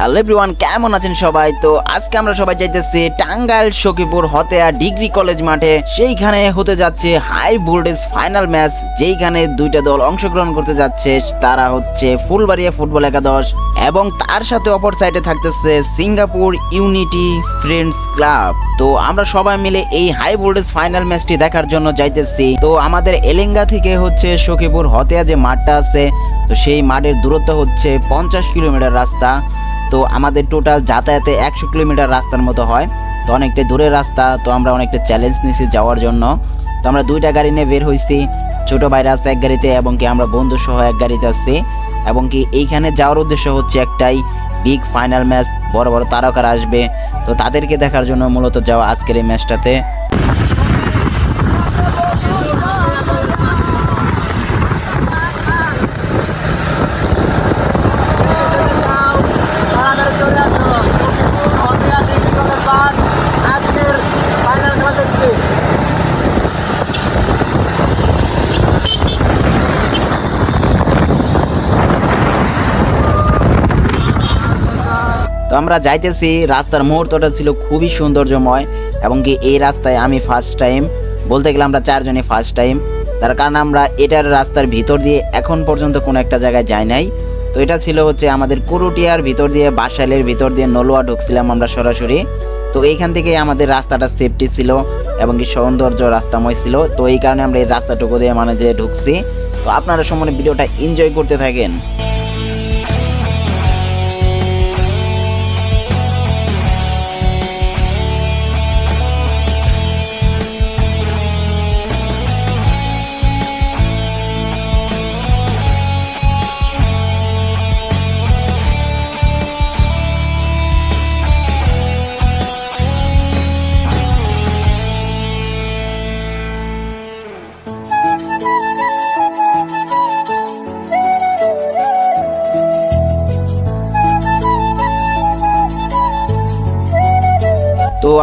Hello everyone কেমন আছেন সবাই? তো আজকে আমরা সবাই যাইতেছি টাঙ্গাইল সখীপুর হতেয়া ডিগ্রি কলেজ মাঠে। সেইখানে হতে যাচ্ছে হাই ভোল্টেজ ফাইনাল ম্যাচ যেইখানে দুইটা দল অংশগ্রহণ করতে যাচ্ছে। তারা হচ্ছে ফুলবাড়িয়া ফুটবল একাদশ এবং তার সাথে অপর সাইডে থাকতেছে সিঙ্গাপুর ইউনিটি ফ্রেন্ডস ক্লাব। তো আমরা সবাই মিলে এই হাই ভোল্টেজ ফাইনাল ম্যাচটি দেখার জন্য যাইতেছি। তো আমাদের এলেঙ্গা থেকে হচ্ছে সখীপুর হতেয়া যে মাঠটা আছে, তো সেই মাঠের দূরত্ব হচ্ছে পঞ্চাশ কিলোমিটার রাস্তা। তো আমাদের টোটাল যাতায়াতে একশো কিলোমিটার রাস্তার মতো হয়। তো অনেকটা দূরের রাস্তা, তো আমরা অনেকটা চ্যালেঞ্জ নিছি যাওয়ার জন্য। তো আমরা দুইটা গাড়ি নিয়ে বের হয়েছি ছোটো ভাই আছে এক গাড়িতে এবং কি আমরা বন্ধু সহ এক গাড়িতে আসছি এবং কি এইখানে যাওয়ার উদ্দেশ্য হচ্ছে একটাই বিগ ফাইনাল ম্যাচ বড় বড় তারকারা আসবে। তো তাদেরকে দেখার জন্য মূলত যাওয়া আজকের এই ম্যাচটাতে তাড়াতাড়ি চলে আসো হতে আছে কি করে বাদ আজকের ফাইনাল খেলা দেখতে আমরা যাইতেছি, রাস্তার মুহূর্তটা ছিল খুবই সৌন্দর্যময় এবং কি এই রাস্তায় আমি ফার্স্ট টাইম বলতে গেলে আমরা চারজনই ফার্স্ট টাইম তার কারণ আমরা এটার রাস্তার ভিতর দিয়ে এখন পর্যন্ত কোনো একটা জায়গায় যাই নাই। তো এটা ছিল হচ্ছে আমাদের কুরুটিয়ার ভিতর দিয়ে, বাসাইলের ভিতর দিয়ে নলোয়া ঢুকছিলাম আমরা সরাসরি। তো এইখান থেকে আমাদের রাস্তাটা সেফটি ছিল এবং কি সৌন্দর্য রাস্তাময় ছিল। তো এই কারণে আমরা এই রাস্তাটুকু দিয়ে মানে যে ঢুকছি। তো আপনারা সম্পূর্ণ ভিডিওটা এনজয় করতে থাকেন।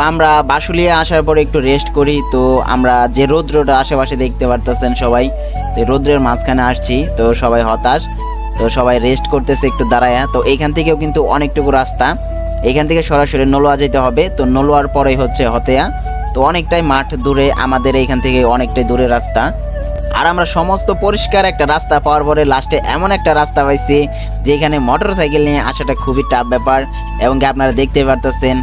আমরা বাসুলিয়া আসার পরে একটু রেস্ট করি, তো আমরা যে রৌদ্রটা আশেপাশে দেখতে পারতেছেন সবাই, তো রৌদ্রের মাঝখানে আসছি, তো সবাই হতাশ, তো সবাই রেস্ট করতেছে একটু দাঁড়ায়, তো এইখান থেকেও কিন্তু অনেকটুকু রাস্তা। এখান থেকে সরাসরি নলোয়া যেতে হবে, তো নলোয়ার পরেই হচ্ছে হতেয়া, তো অনেকটাই মাঠ দূরে, আমাদের এইখান থেকে অনেকটাই দূরে রাস্তা। আর আমরা সমস্ত পরিষ্কার একটা রাস্তা পাওয়ার পরে লাস্টে এমন একটা রাস্তা পাইছি, যেখানে মোটর সাইকেল নিয়ে আসাটা খুবই টাফ ব্যাপার, এবং আপনারা দেখতে পারতেছেন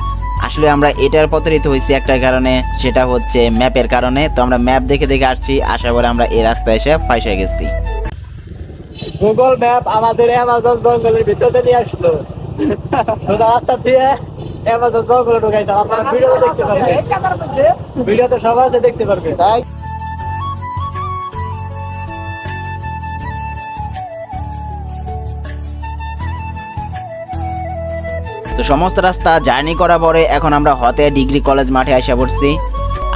আসলে আমরা এটার প্রতারিত হয়েছি একটা কারণে, সেটা হচ্ছে ম্যাপের কারণে। তো আমরা ম্যাপ দেখে দেখে আসছি, আশা করে আমরা এই রাস্তায় এসে ফাইসে গেছি। গুগল ম্যাপ আমাদের অ্যামাজন জঙ্গলের ভিতরে নিয়ে আসলো। রাস্তা দিয়ে অ্যামাজন জঙ্গলে ঢুকাইছে, আপনারা ভিডিও দেখতে পারবেন। ভিডিও তো সবাই দেখতে পারবে তাই সমস্ত রাস্তা জার্নি করা পরে এখন আমরা হতে ডিগ্রি কলেজ মাঠে আসা পড়ছি।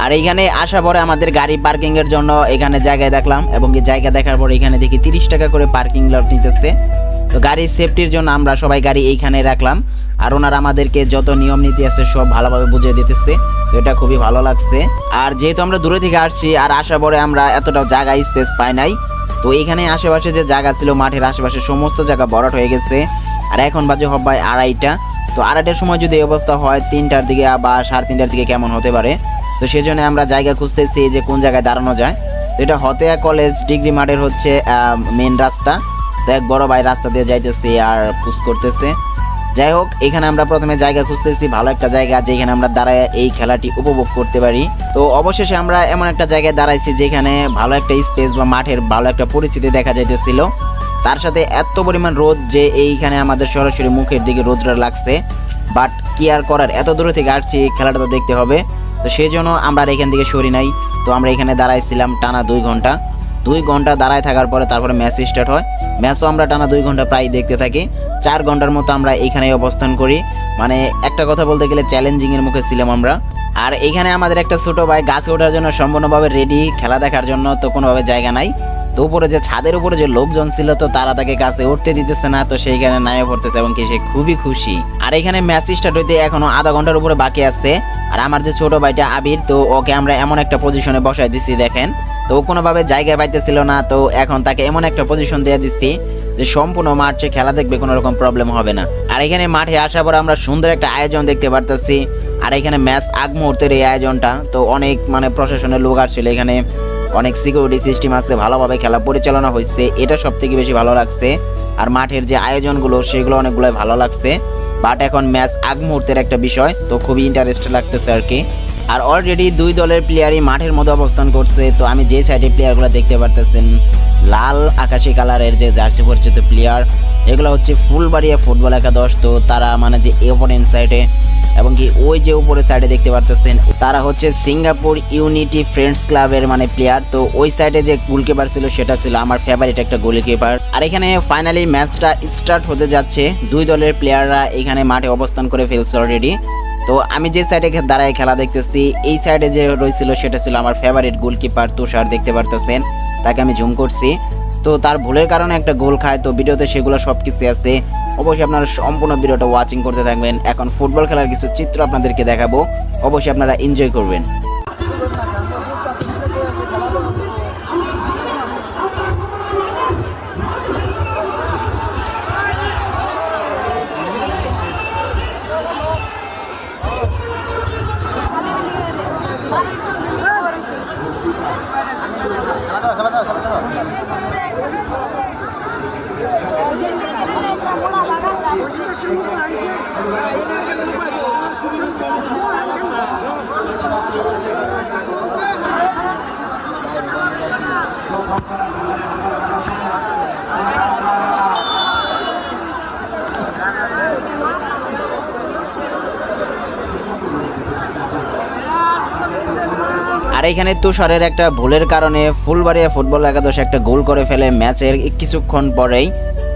আর এইখানে আসা পরে আমাদের গাড়ি পার্কিং এর জন্য এখানে জায়গায় দেখলাম এবং এই জায়গা দেখার পরে এখানে দেখি তিরিশ টাকা করে পার্কিং লট নিতেছে। তো গাড়ির সেফটির জন্য আমরা সবাই গাড়ি এইখানে রাখলাম। আর ওনারা আমাদেরকে যত নিয়ম নীতি আছে সব ভালোভাবে বুঝিয়ে দিতেছে। এটা খুবই ভালো লাগছে। আর যেহেতু আমরা দূরে থেকে আসছি আর আসার পরে আমরা এতটা জায়গা স্পেস পাই নাই, তো এইখানে আশেপাশে যে জায়গা ছিল মাঠের আশেপাশে সমস্ত জায়গা বড় হয়ে গেছে। আর এখন বাজে হবে আড়াইটা। তো আড়াইটার সময় যদি অবস্থা হয়, তিনটার দিকে বা সাড়ে তিনটার দিকে কেমন হতে পারে? তো সেই জন্য আমরা জায়গা খুঁজতেছি যে কোন জায়গায় দাঁড়ানো যায়। তো এটা হতেয়া কলেজ, ডিগ্রি মাঠের হচ্ছে মেন রাস্তা। তো এক বড় ভাই রাস্তা দিয়ে যাইতেছে আর পুশ করতেছে। যাই হোক, এখানে আমরা প্রথমে জায়গা খুঁজতেছি, ভালো একটা জায়গা যেখানে আমরা দাঁড়ায় এই খেলাটি উপভোগ করতে পারি। তো অবশেষে আমরা এমন একটা জায়গায় দাঁড়াইছি যেখানে ভালো একটা স্পেস বা মাঠের ভালো একটা পরিস্থিতি দেখা যাইতেছিল। তার সাথে এত পরিমাণ রোদ যে এইখানে আমাদের সরাসরি মুখের দিকে রোদটা লাগছে। বাট কি আর করার? এত দূরে থেকে আসছি খেলাটা তো দেখতে হবে। তো সেই জন্য আমরা আর এখান থেকে সরি নাই। তো আমরা এখানে দাঁড়াইছিলাম টানা দুই ঘণ্টা। দুই ঘণ্টা দাঁড়ায় থাকার পরে তারপরে ম্যাচ স্টার্ট হয়। ম্যাচও আমরা টানা দুই ঘণ্টা প্রায় দেখতে থাকি। চার ঘণ্টার মতো আমরা এইখানেই অবস্থান করি। মানে একটা কথা বলতে গেলে চ্যালেঞ্জিং এর মুখে ছিলাম আমরা। আর এইখানে আমাদের একটা ছোট ভাই গাছে ওঠার জন্য সম্পূর্ণভাবে রেডি খেলা দেখার জন্য তো কোনোভাবে জায়গা নাই। তো উপরে যে ছাদের উপরে যে লোকজন ছিল তো তারা তাকে কাছে উঠতে দিতেছে না, তো সেইখানে নায়ে পড়তেছে এবং কি সে খুবই খুশি। আর এখানে ম্যাচ স্টার্ট হইতে এখনও আধা ঘণ্টার উপরে বাকি আছে। আর আমার যে ছোট ভাইটা আবির, তো ওকে আমরা এমন একটা পজিশনে বসাই দিছি, দেখেন। তো কোনোভাবে জায়গায় পাইতেছিল না, তো এখন তাকে এমন একটা পজিশন দিয়ে দিচ্ছি যে সম্পূর্ণ মাঠে খেলা দেখবে, কোনো রকম প্রবলেম হবে না। আর এখানে মাঠে আসার পর আমরা সুন্দর একটা আয়োজন দেখতে পারতেছি। আর এখানে ম্যাচ আগ মুহূর্তের এই আয়োজনটা, তো অনেক মানে প্রশাসনের লোক আসছিল এখানে। অনেক সিকিউরিটি সিস্টেম আছে, ভালোভাবে খেলা পরিচালনা হয়েছে এটা সব থেকে বেশি ভালো লাগছে। আর মাঠের যে আয়োজনগুলো, সেগুলো অনেকগুলোই ভালো লাগছে। বাট এখন ম্যাচ আগ মুহূর্তের একটা বিষয়, তো খুবই ইন্টারেস্ট লাগতেছে আর কি। আর অলরেডি দুই দলের প্লেয়ারই মাঠের মধ্যে অবস্থান করছে, তো আমি যে সাইডে প্লেয়ারগুলো দেখতে পারতেছেন, লাল আকাশি কালারের যে জার্সি পরিচিত প্লেয়ার এগুলো হচ্ছে ফুলবাড়িয়া ফুটবল একাদশ, তো তারা মানে যে অপোনেন্ট সাইডে এবং কি ওই যে উপরে সাইডে দেখতে পারতেছেন, তারা হচ্ছে সিঙ্গাপুর ইউনিটি ফ্রেন্ডস ক্লাবের মানে প্লেয়ার তো ওই সাইডে যে গোলকিপার ছিল, সেটা ছিল আমার ফেভারিট একটা গোলকিপার আর এখানে ফাইনালি ম্যাচটা স্টার্ট হতে যাচ্ছে, দুই দলের প্লেয়াররা এখানে মাঠে অবস্থান করে ফেলছে অলরেডি তো আমি যে সাইডে দাঁড়ায় খেলা দেখতেছি, এই সাইডে যে রয়েছিল সেটা ছিল আমার ফেভারিট গোলকিপার তুষার, দেখতে পারতেছেন। তাকে আমি জুম করছি। তো তার ভুলের কারণে একটা গোল খায়, তো ভিডিওতে সেগুলো সব কিছু আছে। অবশ্যই আপনারা সম্পূর্ণ ভিডিওটা ওয়াচিং করতে থাকবেন। এখন ফুটবল খেলার কিছু চিত্র আপনাদেরকে দেখাবো। অবশ্যই আপনারা এনজয় করবেন। আর এখানে তুষারের একটা ভুলের কারণে ফুলবাড়িয়া ফুটবল একাদশ একটা গোল করে ফেলে ম্যাচের কিছুক্ষণ পরেই।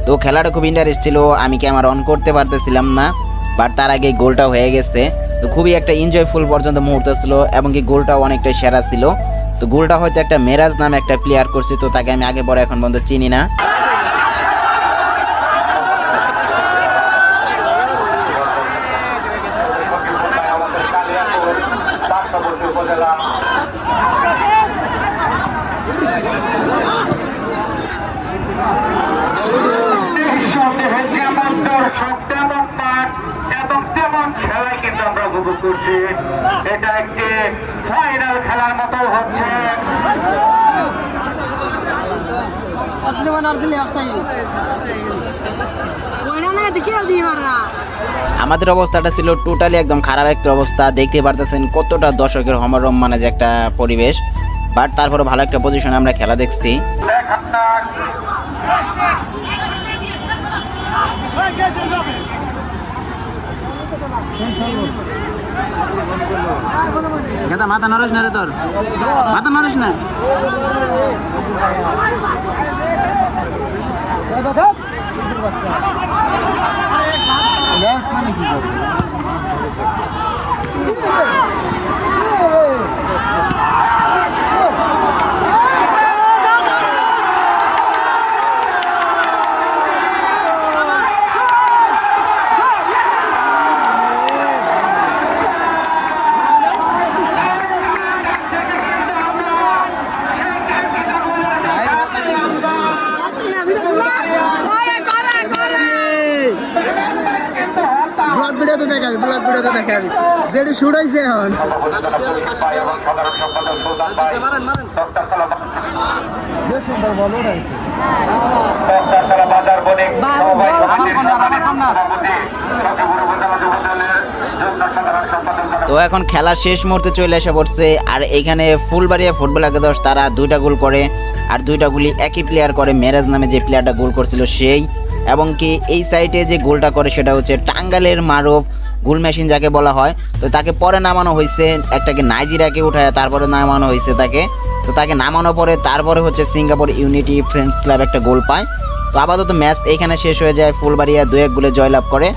তো খেলাটা খুব ইন্টারেস্ট ছিল, আমি ক্যামেরা অন করতে পারতেছিলাম না বাট তার আগে গোলটা হয়ে গেছে। তো খুবই একটা এনজয়ফুল পর্যন্ত মুহূর্ত ছিল, এবং কি গোলটাও অনেকটা সেরা ছিল। তো গোলটা হয়তো একটা মেরাজ নামে একটা প্লেয়ার করছে, তো তাকে আমি আগে পরে এখন পর্যন্ত চিনি না। আমাদের অবস্থাটা ছিল টোটালি একদম খারাপ একটা অবস্থা। দেখতে পারতেছেন কতটা দর্শকের হমরম মানে যে একটা পরিবেশ। বাট তারপরে ভালো একটা পজিশনে আমরা খেলা দেখছি দেখা যাক গেদা মাথা নরস না রে তোর? মাথা নরস না। দেখাবি ব্লগ দেখাবি যেটি শুট হয়েছে এখন। তো এখন খেলা শেষ মুহূর্তে চলে এসে পড়ছে, আর এখানে ফুলবাড়িয়া ফুটবল একাদশ, তারা দুইটা গোল করে, আর দুইটা গুলি একই প্লেয়ার করে, মেরাজ নামে যে প্লেয়ারটা গোল করছিল সেই এবং কি এই সাইটে যে গোলটা করে সেটা হচ্ছে টাঙ্গালের মারুফ, গোল মেশিন যাকে বলা হয়। তো তাকে পরে নামানো হয়েছে একটাকে নাইজিরাকে উঠায়, তারপরে নামানো হয়েছে তাকে। তো তাকে নামানো পরে তারপরে হচ্ছে সিঙ্গাপুর ইউনিটি ফ্রেন্ডস ক্লাব একটা গোল পায়। তো আপাতত ম্যাচ এখানে শেষ হয়ে যায়, ফুলবাড়িয়া দু এক গোলে জয়লাভ করে।